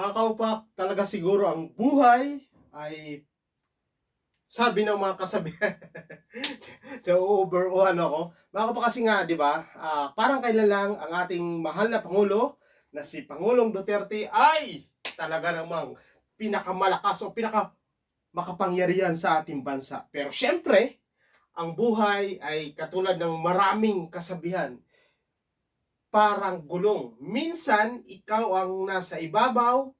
Mga kaupak, talaga siguro ang buhay ay sabi ng mga kasabihan na over o ano ko. Mga kaupak kasi nga, di ba, ah, parang kailan lang ang ating mahal na Pangulo na si Pangulong Duterte ay talaga namang pinakamalakas o pinaka makapangyarihan sa ating bansa. Pero syempre, ang buhay ay katulad ng maraming kasabihan parang gulong. Minsan, ikaw ang nasa ibabaw,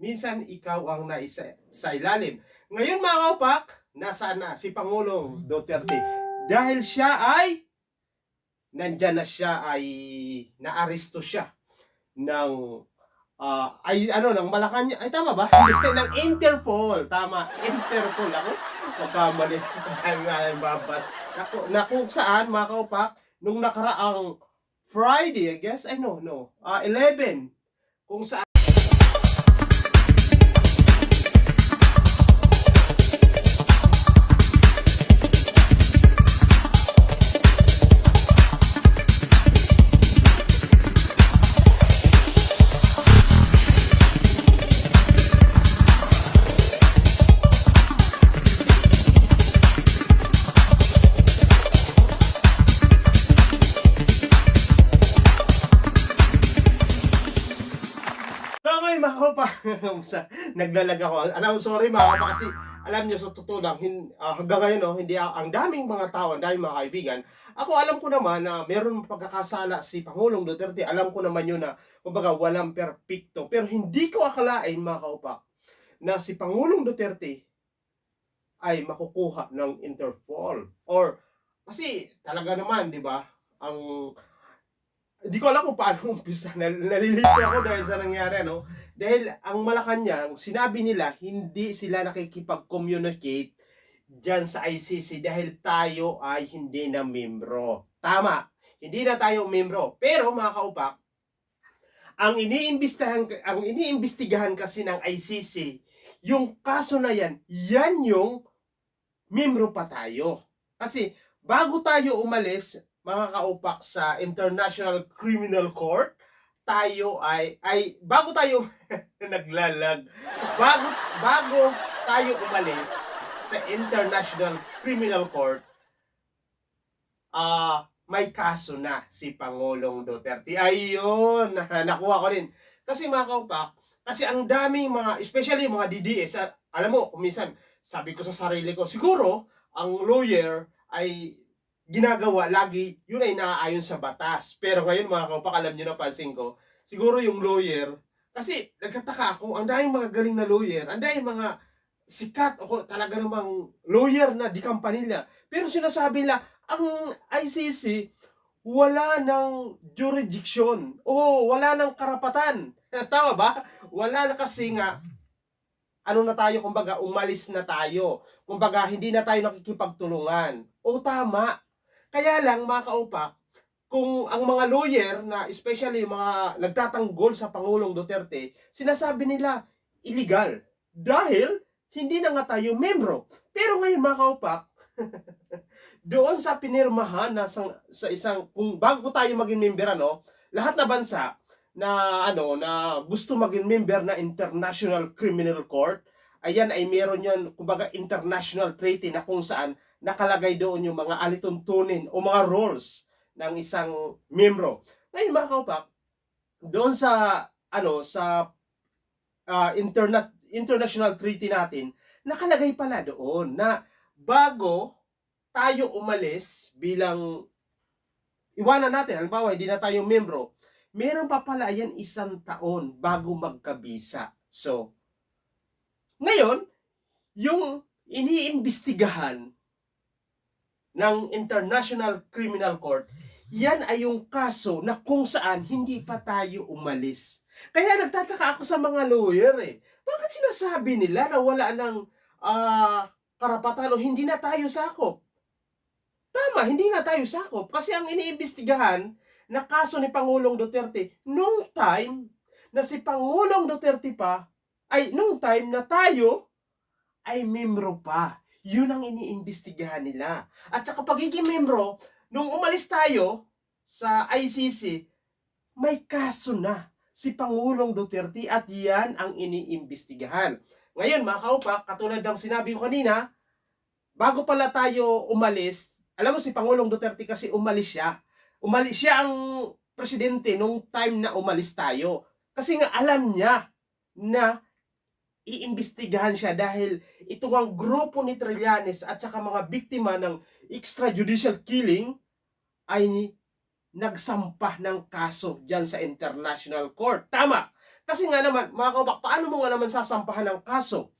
minsan ikaw ang nasa sa ilalim. Ngayon mga kaupak, nasaan na si Pangulong Duterte? Dahil siya ay, nandyan na siya ay, naaresto siya ng, ah, ay ano, ng Malacanang, ay tama ba? ng Interpol, tama, Interpol ako. Pagkamali, ang babas. Naku, na kung saan mga kaupak, nung nakaraang Friday, I guess. Ay, no, no. Ah, 11. Kung saan sa naglalag ako. Ano, sorry mga kasi alam niyo sa totoo lang, hin, ah, hanggang ngayon no, hindi ah, ang daming mga tao, ang daming mga kaibigan. Ako alam ko naman na meron pagkakasala si Pangulong Duterte. Alam ko naman yun na kumbaga walang perpekto. Pero hindi ko akalain mga kaupak na si Pangulong Duterte ay makukuha ng Interpol. Or kasi talaga naman, di ba? Ang hindi ko alam kung paano umpisa. Nal- Nalilito ako dahil sa nangyari, no? Dahil ang Malacanang, sinabi nila, hindi sila nakikipag-communicate dyan sa ICC dahil tayo ay hindi na membro. Tama, hindi na tayo membro. Pero mga kaupak, ang iniimbestigahan, ang iniimbestigahan kasi ng ICC, yung kaso na yan, yan yung membro pa tayo. Kasi bago tayo umalis, mga kaupak sa International Criminal Court, tayo ay ay bago tayo naglalag bago bago tayo umalis sa International Criminal Court ah may kaso na si Pangulong Duterte. Ayun, nakuha ko rin. Kasi mga kaupak, kasi ang daming mga, especially mga DDS, alam mo, kung minsan, sabi ko sa sarili ko, siguro, ang lawyer ay ginagawa lagi, yun ay naaayon sa batas. Pero ngayon mga kaupak, alam nyo napansin ko, siguro yung lawyer, kasi nagkataka ako, ang daming mga galing na lawyer, ang daming mga sikat o talaga namang lawyer na di kampanila. Pero sinasabi nila, ang ICC, wala ng jurisdiction o wala ng karapatan. Tama ba? Wala na kasi nga, ano na tayo, kumbaga, umalis na tayo. Kumbaga, hindi na tayo nakikipagtulungan. O tama. Kaya lang, mga kaupak, kung ang mga lawyer na especially yung mga nagtatanggol sa Pangulong Duterte, sinasabi nila illegal. Dahil hindi na nga tayo membro. Pero ngayon mga kaupak, doon sa pinirmahan na sa, sa isang kung bago tayo maging member ano, lahat na bansa na ano na gusto maging member na International Criminal Court, ayan ay meron yan kumbaga international treaty na kung saan nakalagay doon yung mga alituntunin o mga roles ng isang membro. Ngayon mga kaupak, doon sa ano sa ah, internet international treaty natin, nakalagay pala doon na bago tayo umalis bilang iwanan natin, halimbawa hindi na tayo membro, meron pa pala yan isang taon bago magkabisa. So, ngayon, yung iniimbestigahan ng International Criminal Court, yan ay yung kaso na kung saan hindi pa tayo umalis. Kaya nagtataka ako sa mga lawyer eh. Bakit sinasabi nila na wala ng ah, karapatan o hindi na tayo sakop? Tama, hindi nga tayo sakop. Kasi ang iniimbestigahan na kaso ni Pangulong Duterte, nung time na si Pangulong Duterte pa, ay nung time na tayo ay membro pa. Yun ang iniimbestigahan nila. At sa pagiging membro, nung umalis tayo sa ICC, may kaso na si Pangulong Duterte at yan ang iniimbestigahan. Ngayon, mga kaupak, katulad ng sinabi ko kanina, bago pala tayo umalis, alam mo si Pangulong Duterte kasi umalis siya. Umalis siya ang presidente nung time na umalis tayo. Kasi nga alam niya na iimbestigahan siya dahil ito ang grupo ni Trillanes at saka mga biktima ng extrajudicial killing ay nagsampah ng kaso dyan sa International Court. Tama! Kasi nga naman, mga kabak, paano mo nga naman sasampahan ng kaso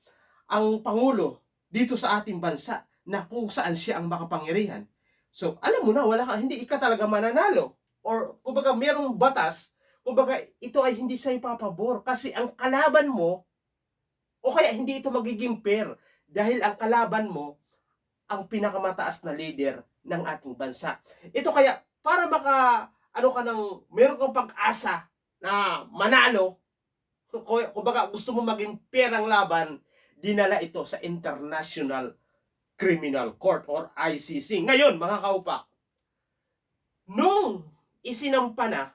ang Pangulo dito sa ating bansa na kung saan siya ang makapangyarihan? So, alam mo na, wala ka, hindi ka talaga mananalo. Or, kumbaga, merong batas, kumbaga, ito ay hindi sa ipapabor. Kasi ang kalaban mo, o kaya hindi ito magiging fair dahil ang kalaban mo ang pinakamataas na leader ng ating bansa. Ito kaya para maka ano ka ng meron kang pag-asa na manalo kung kumbaga gusto mo maging fair ang laban dinala ito sa International Criminal Court or ICC. Ngayon, mga kaupak, nung isinampa na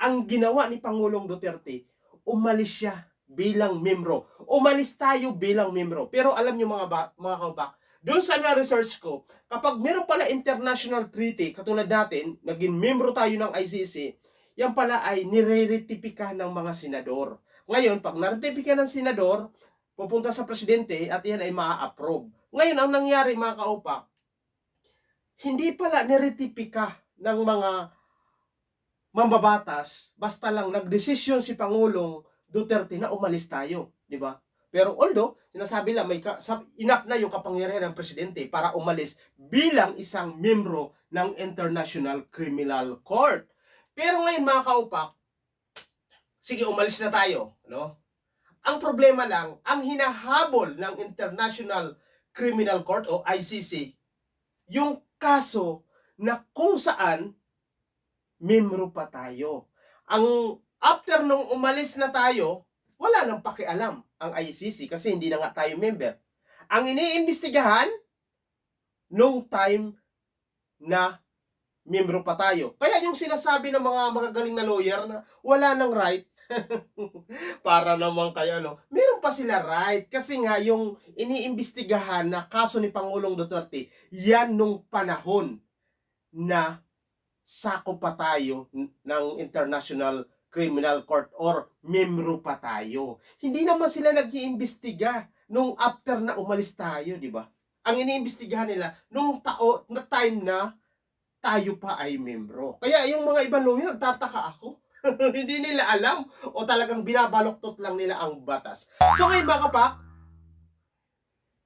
ang ginawa ni Pangulong Duterte, umalis siya bilang membro. Umalis tayo bilang membro. Pero alam nyo mga, ba, mga kaubak, doon sa na-research ko, kapag meron pala international treaty, katulad natin, naging membro tayo ng ICC, yan pala ay nire-retipika ng mga senador. Ngayon, pag naretipika ng senador, pupunta sa presidente at yan ay maa-approve. Ngayon, ang nangyari mga kaupak, hindi pala niretipika ng mga mambabatas, basta lang nagdesisyon si Pangulong Duterte na umalis tayo, di ba? Pero although, sinasabi lang, may ka, enough na yung kapangyarihan ng presidente para umalis bilang isang membro ng International Criminal Court. Pero ngayon mga kaupak, sige umalis na tayo, no? Ang problema lang, ang hinahabol ng International Criminal Court o ICC, yung kaso na kung saan membro pa tayo. Ang after nung umalis na tayo, wala nang pakialam ang ICC kasi hindi na nga tayo member. Ang iniimbestigahan nung time na membro pa tayo. Kaya yung sinasabi ng mga magagaling na lawyer na wala nang right para naman kayo ano, meron pa sila right kasi nga yung iniimbestigahan na kaso ni Pangulong Duterte, yan nung panahon na sako pa tayo ng International Criminal Court or membro pa tayo. Hindi naman sila nag-iimbestiga nung after na umalis tayo, di ba? Ang iniimbestigahan nila nung tao na time na tayo pa ay membro. Kaya yung mga ibang lawyer, nagtataka ako. Hindi nila alam o talagang binabaloktot lang nila ang batas. So ngayon mga kapak,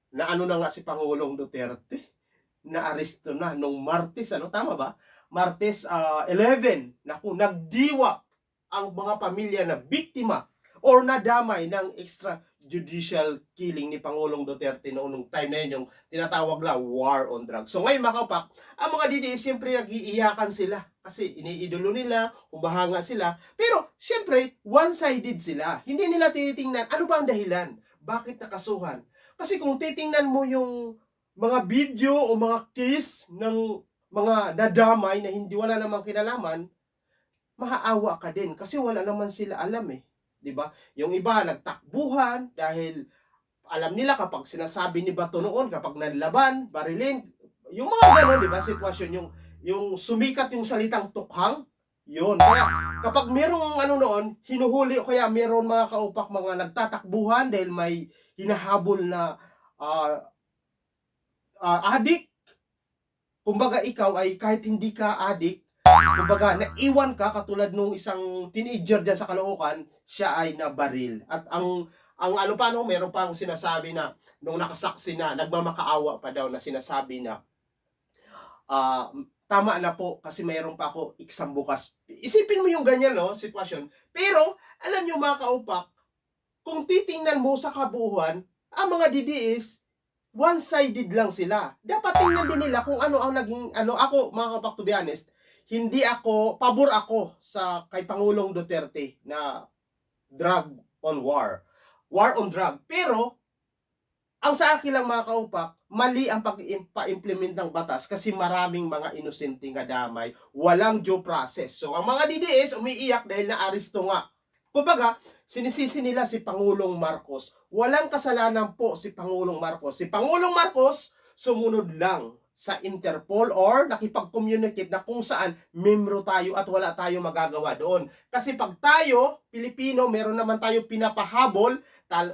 na ano na nga si Pangulong Duterte, na aresto na nung Martes, ano tama ba? Martes ah, 11, naku, nagdiwa ang mga pamilya na biktima or nadamay ng extrajudicial killing ni Pangulong Duterte noong time na yun, yung tinatawag na war on drugs. So ngayon mga kapak, ang mga DDS siyempre nag-iiyakan sila kasi iniidolo nila, humahanga sila. Pero siyempre, one-sided sila. Hindi nila tinitingnan ano ba ang dahilan? Bakit nakasuhan? Kasi kung titingnan mo yung mga video o mga case ng mga nadamay na hindi wala namang kinalaman, mahaawa ka din kasi wala naman sila alam eh. 'Di ba? Yung iba nagtakbuhan dahil alam nila kapag sinasabi ni Bato noon kapag nanlaban, barilin, yung mga gano'n, 'di ba? Sitwasyon yung yung sumikat yung salitang tukhang, yun. Kaya kapag merong ano noon, hinuhuli o kaya meron mga kaupak mga nagtatakbuhan dahil may hinahabol na ah ah, adik. Kumbaga ikaw ay kahit hindi ka adik, kumbaga naiwan ka katulad nung isang teenager diyan sa Caloocan, siya ay nabaril. At ang ang ano pa no, meron pa akong sinasabi na nung nakasaksi na nagmamakaawa pa daw na sinasabi na ah tama na po kasi mayroon pa ako exam bukas. Isipin mo yung ganyan no, sitwasyon. Pero alam nyo mga kaupak, kung titingnan mo sa kabuuan, ang mga DDS one-sided lang sila. Dapat tingnan din nila kung ano ang naging ano ako mga kapak to be honest, hindi ako pabor ako sa kay Pangulong Duterte na drug on war. War on drug. Pero ang sa akin lang mga kaupak, mali ang pag-implement ng batas kasi maraming mga inosenteng kadamay, walang due process. So ang mga DDS umiiyak dahil na-aresto nga Kumbaga, sinisisi nila si Pangulong Marcos. Walang kasalanan po si Pangulong Marcos. Si Pangulong Marcos sumunod lang sa Interpol or nakipag-communicate na kung saan membro tayo at wala tayo magagawa doon. Kasi pag tayo, Pilipino, meron naman tayo pinapahabol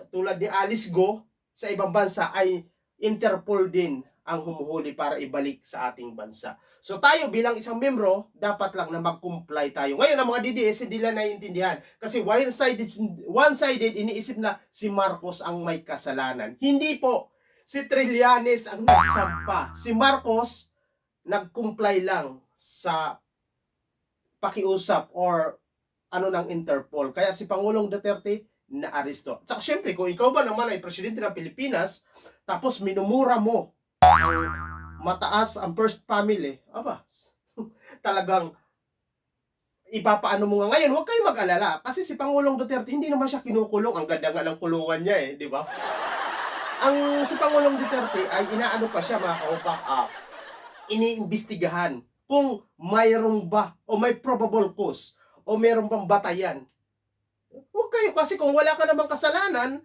tulad ni Alice Go sa ibang bansa ay Interpol din ang humuhuli para ibalik sa ating bansa. So tayo bilang isang membro, dapat lang na mag-comply tayo. Ngayon, ang mga DDS hindi lang naiintindihan. Kasi one-sided, one-sided iniisip na si Marcos ang may kasalanan. Hindi po. Si Trillanes ang nagsampa. Si Marcos, nag-comply lang sa pakiusap or ano ng Interpol. Kaya si Pangulong Duterte na aresto. At saka syempre, kung ikaw ba naman ay presidente ng Pilipinas, tapos minumura mo mataas ang first family, aba, talagang ipapaano mo nga ngayon, huwag kayong mag-alala. Kasi si Pangulong Duterte, hindi naman siya kinukulong. Ang ganda nga ng kulungan niya eh, di ba? Ang si Pangulong Duterte ay inaano pa siya mga kaupak, ah, iniimbestigahan kung mayroong ba o may probable cause o mayroong bang batayan. Huwag kayo kasi kung wala ka namang kasalanan,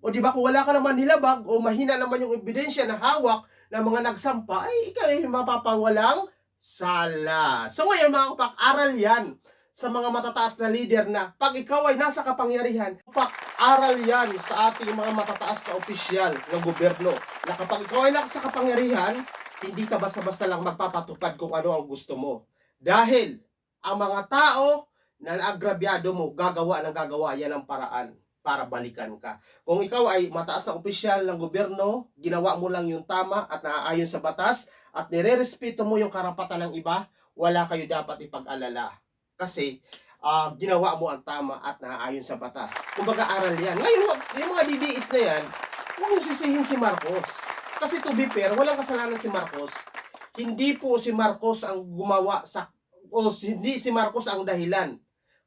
o di ba kung wala ka naman nilabag o mahina naman yung ebidensya na hawak ng mga nagsampa, ay ikaw ay mapapawalang sala. So ngayon mga kapak, aral yan sa mga matataas na leader na pag ikaw ay nasa kapangyarihan, kapak, aral yan sa ating mga matataas na opisyal ng gobyerno na kapag ikaw ay nasa kapangyarihan, hindi ka basta-basta lang magpapatupad kung ano ang gusto mo. Dahil ang mga tao na naagrabyado mo, gagawa ng gagawa yan ang paraan para balikan ka. Kung ikaw ay mataas na opisyal ng gobyerno, ginawa mo lang yung tama at naaayon sa batas at nire-respeto mo yung karapatan ng iba, wala kayo dapat ipag-alala. Kasi ah, ginawa mo ang tama at naaayon sa batas. Kumbaga aral yan. Ngayon, yung mga DDS na yan, huwag yung sisihin si Marcos. Kasi to be fair, walang kasalanan si Marcos. Hindi po si Marcos ang gumawa sa o hindi si Marcos ang dahilan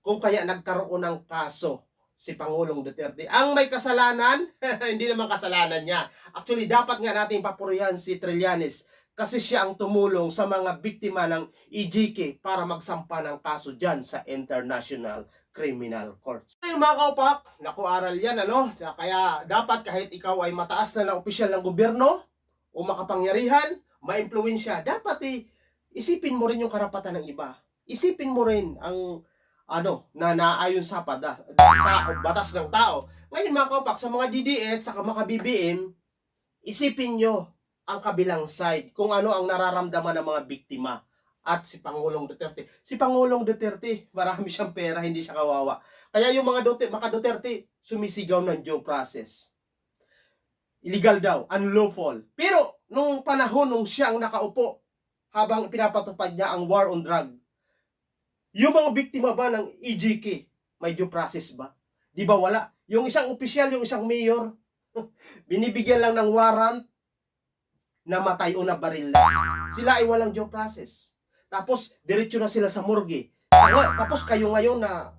kung kaya nagkaroon ng kaso si Pangulong Duterte. Ang may kasalanan, hindi naman kasalanan niya. Actually, dapat nga natin papurihan si Trillanes kasi siya ang tumulong sa mga biktima ng EJK para magsampa ng kaso dyan sa International Criminal Court. Ay, mga kaupak, naku aral yan, ano? Kaya dapat kahit ikaw ay mataas na na opisyal ng gobyerno o makapangyarihan, maimpluwensya, dapat eh, isipin mo rin yung karapatan ng iba. Isipin mo rin ang ano, na naayon sa pada, tao, batas ng tao. Ngayon mga kaupak, sa mga DDS, sa mga BBM, isipin nyo ang kabilang side, kung ano ang nararamdaman ng mga biktima at si Pangulong Duterte. Si Pangulong Duterte, marami siyang pera, hindi siya kawawa. Kaya yung mga Duterte, mga Duterte, sumisigaw ng due process. Illegal daw, unlawful. Pero, nung panahon nung siya ang nakaupo, habang pinapatupad niya ang war on drug, yung mga biktima ba ng EJK, may due process ba? Di ba wala? Yung isang opisyal, yung isang mayor, binibigyan lang ng warrant, namatay o nabaril lang. Sila ay walang due process. Tapos, diretso na sila sa morgue. Tapos kayo ngayon na